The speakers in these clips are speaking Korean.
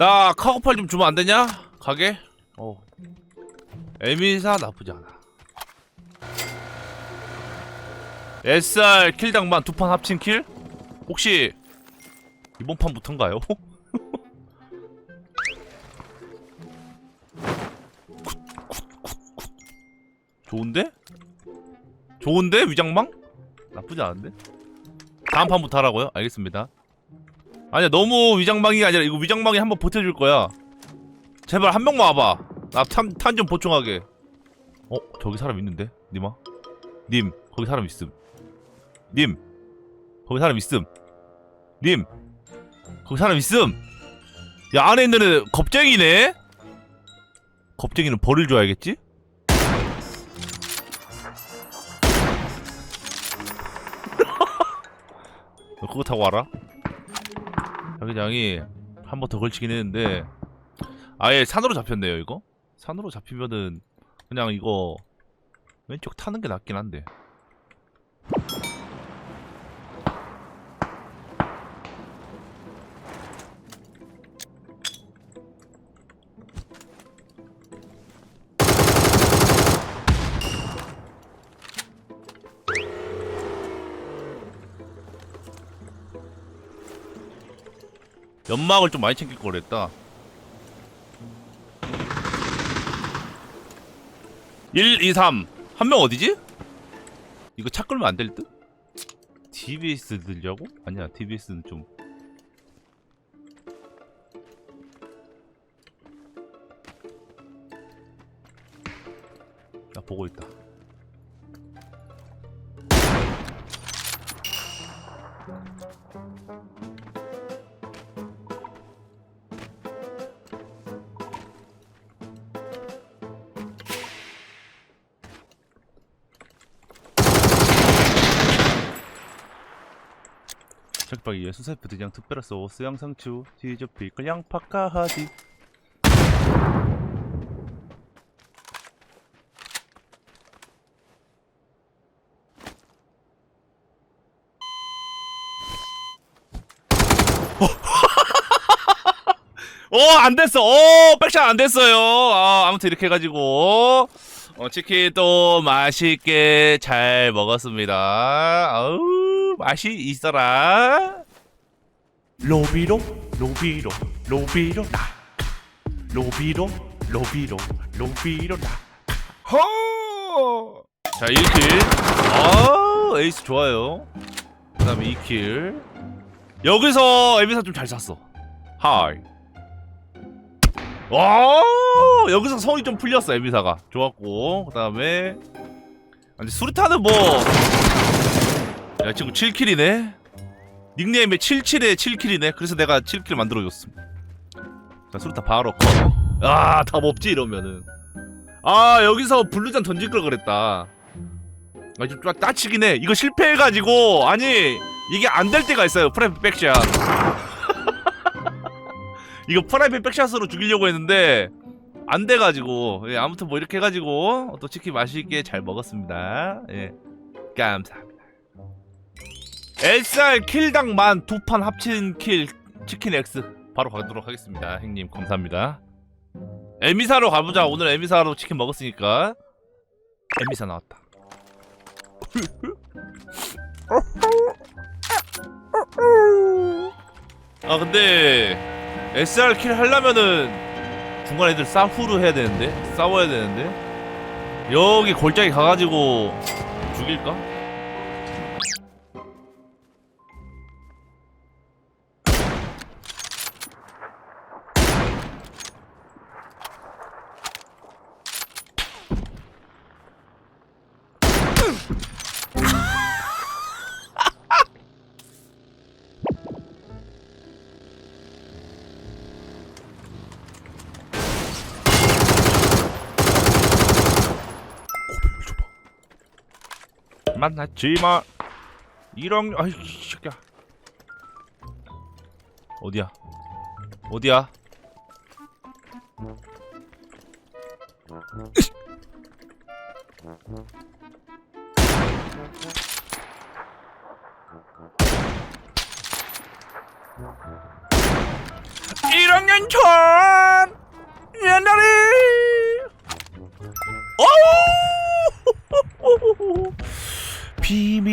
나 카고팔 좀 주면 안 되냐? 가게? 어. 에미사 나쁘지 않아. SR 킬당만 두 판 합친 킬? 혹시 이번 판부터인가요? 좋은데? 좋은데 위장망? 나쁘지 않은데? 다음 판부터 하라고요? 알겠습니다. 아니야 너무 위장망이 아니라 이거 위장망이 한번 버텨줄 거야. 제발 한 명만 와봐. 나탄 탄 좀 보충하게. 어 저기 사람 있는데 님아? 님 거기 사람 있음. 님 거기 사람 있음. 님 거기 사람 있음. 야 안에 있는 애 겁쟁이네. 겁쟁이는 벌을 줘야겠지? 너 그거 타고 와라. 자기장이 한 번 더 걸치긴 했는데 아예 산으로 잡혔네요 이거. 산으로 잡히면은 그냥 이거 왼쪽 타는 게 낫긴 한데. 연막을 좀 많이 챙길 걸 그랬다. 1, 2, 3. 한 명 어디지? 이거 차 끌면 안 될 듯? TBS 들려고? 아니야, TBS는 좀. 나 보고 있다. 책박이 예수세프 그냥 특별한 소스 양상추 뒤져 피클 양파까하지 어, 안 됐어. 어, 백샷 안 됐어요. 아, 아무튼 이렇게 해가지고, 어, 치킨 또 맛있게 잘 먹었습니다. 아우, 맛이 있어라. 로비로, 로비로, 로비로, 나. 로비로, 로비로, 로비로, 나. 허! 자, 1킬. 아, 에이스 좋아요. 그 다음에 2킬. 여기서 에비사 좀잘 쐈어. 하이. 와 여기서 성이 좀 풀렸어 에미사가 좋았고 그 다음에 아니 수류탄은 뭐 야 친구 7킬이네. 닉네임에 77에 7킬이네. 그래서 내가 7킬 만들어줬음 자 수류탄 바로 컷아답 없지 이러면은. 아 여기서 블루잔 던질 걸 그랬다. 아좀 따치긴 해. 이거 실패해가지고 아니 이게 안 될 때가 있어요 프레임 백샷. 이거 프라이팬 백샷으로 죽이려고 했는데 안 돼가지고. 예, 아무튼 뭐 이렇게 해가지고 또 치킨 맛있게 잘 먹었습니다. 예, 감사합니다. SR 킬당 만 두 판 합친 킬 치킨 X 바로 가도록 하겠습니다. 형님 감사합니다. 에미사로 가보자. 오늘 에미사로 치킨 먹었으니까 에미사 나왔다. 아 근데 SR 킬 하려면은 중간 애들 싸후루 해야 되는데 싸워야 되는데 여기 골짜기 가가지고 죽일까? 만났지만 이런 아이 새끼야. 어디야? 어디야? 이런 년초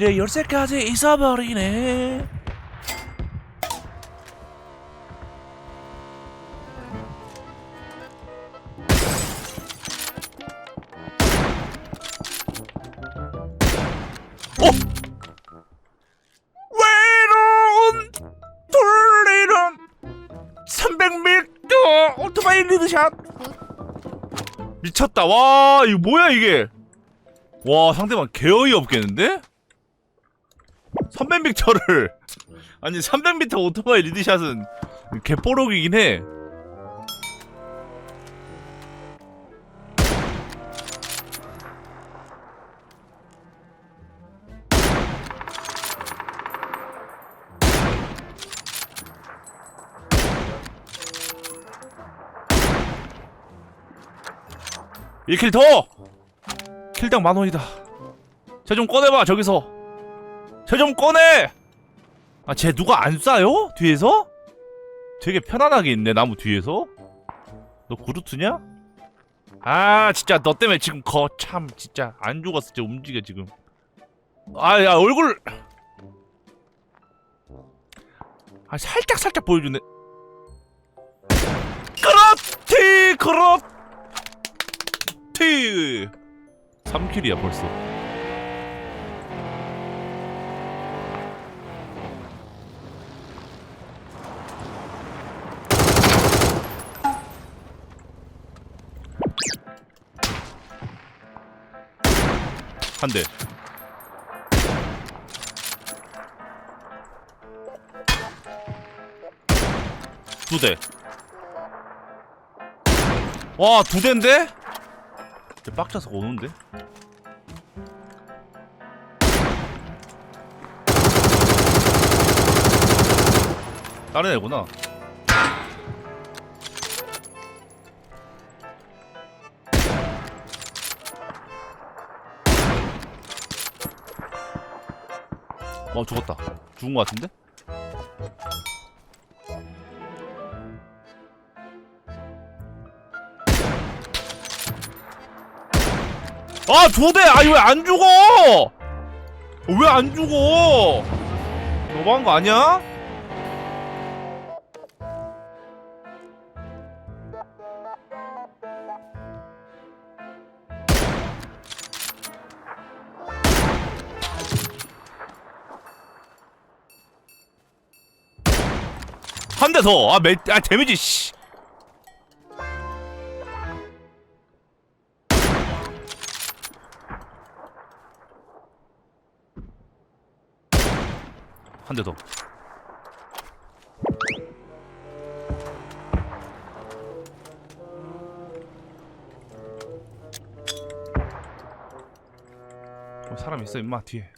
비밀의 열쇠까지 잊어버리네 어? 외로운 돌리는 300m 오토바이 리드샷 미쳤다 와 이거 뭐야 이게 와 상대방 개어이 없겠는데? 300m를. 아니 300m 오토바이 리드샷은 개뽀록이긴 해. 일킬 더! 킬당 만원이다. 쟤 좀 꺼내봐 저기서 쟤좀 꺼내! 아 쟤 누가 안 쏴요? 뒤에서? 되게 편안하게 있네 나무 뒤에서 너 구루트냐? 아 진짜 너 때문에 지금 거 참 진짜 안 죽었어 진짜 움직여 지금 아 야 얼굴 아 살짝 살짝 보여주네 그렇지 그렇지 3킬이야 벌써 한 대. 두 대. 와, 두 대인데? 쟤 빡쳐서 오는데? 다른 애구나. 어 죽었다 죽은 거 같은데? 아 조대 아니 왜안 죽어 왜 안 죽어 너무한 거 아니야? 한 대 더. 아, 매, 아, 데미지, 씨. 한 대 더. 어, 사람 있어, 임마, 뒤에.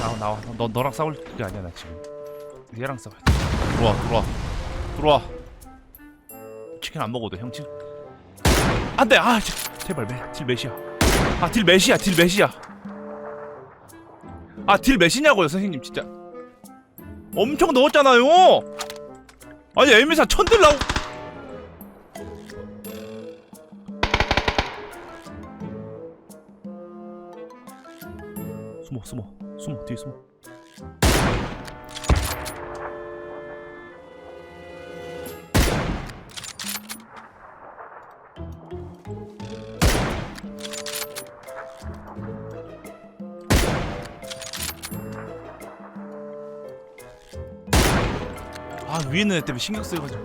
나와, 나와. 너, 너랑 싸울 게 아니야, 나 지금. 얘랑 싸워야 돼. 들어와, 들어와, 들어와. 치킨 안 먹어도 형 치. 안돼, 아, 제, 제발 매, 딜 몇이야? 아, 딜 몇이야, 딜 몇이야? 아, 딜 몇이냐고요, 선생님 진짜. 엄청 넣었잖아요. 아니 에미사 천딜 나오. 숨어, 숨어, 숨어, 뒤에 숨어. 아 위에 있는 애 때문에 신경 쓰여가지고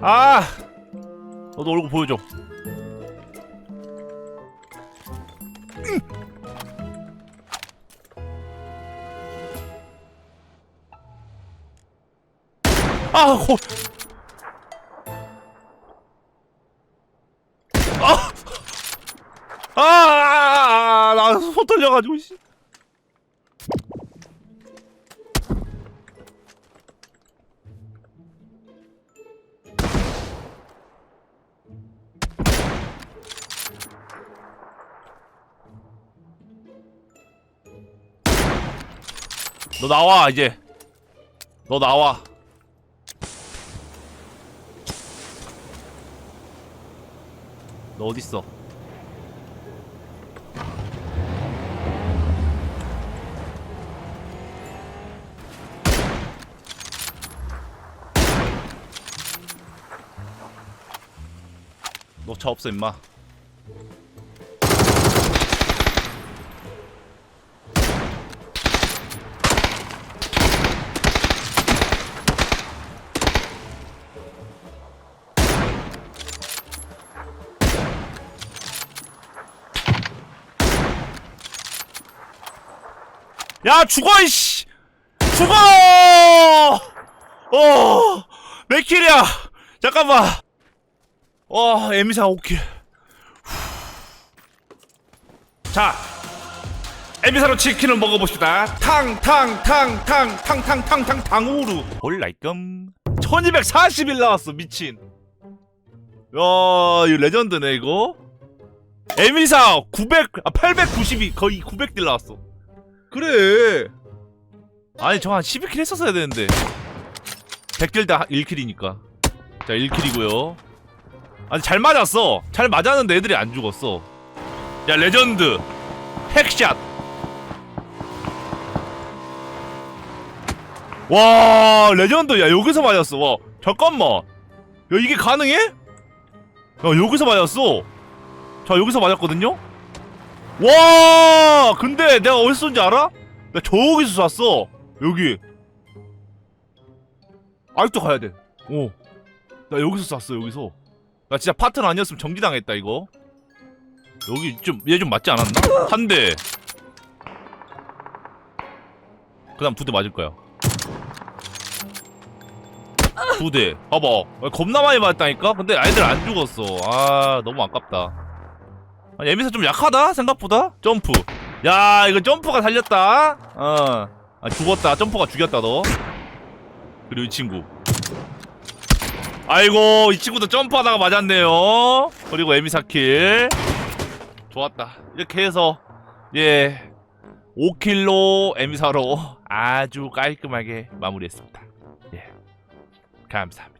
아 너도 얼굴 보여줘 음. 아 고... 아! 아! 아! 나 손 떨려가지고 씨. 너 나와 이제 너 나와. 너 어딨어? 너 차 없어 임마. 야 죽어 이씨! 죽어! 어몇 킬이야. 잠깐만. 와 에미사 5킬. 자 에미사로 치킨을 먹어봅시다. 탕탕탕탕탕탕탕탕 당우루 올라이끔 1241 나왔어 미친. 야 이거 레전드네 이거. 에미사 900 아, 892 거의 900딜 나왔어 그래. 아니 저 한 12킬 했었어야 되는데. 100킬 다 1킬이니까. 자 1킬이고요. 아니 잘 맞았어. 잘 맞았는데 애들이 안 죽었어. 야 레전드. 핵샷. 와 레전드. 야 여기서 맞았어. 와 잠깐만. 야 이게 가능해? 야 여기서 맞았어. 자 여기서 맞았거든요. 와 근데 내가 어디서 쏜지 알아? 나 저기서 쐈어. 여기. 아직도 가야 돼 어나 여기서 쐈어 여기서. 나 진짜 파트너 아니었으면 정지당했다 이거. 여기 좀 얘 좀 맞지 않았나? 한대그 다음 두 대 맞을 거야. 두대. 봐봐. 겁나 많이 맞았다니까? 근데 아이들 안 죽었어. 아 너무 아깝다 에미사 좀 약하다? 생각보다? 점프. 야 이거 점프가 살렸다. 어. 아, 죽었다. 점프가 죽였다 너. 그리고 이 친구. 아이고 이 친구도 점프하다가 맞았네요. 그리고 에미사 킬. 좋았다. 이렇게 해서 예. 5킬로 에미사로 아주 깔끔하게 마무리했습니다. 예. 감사합니다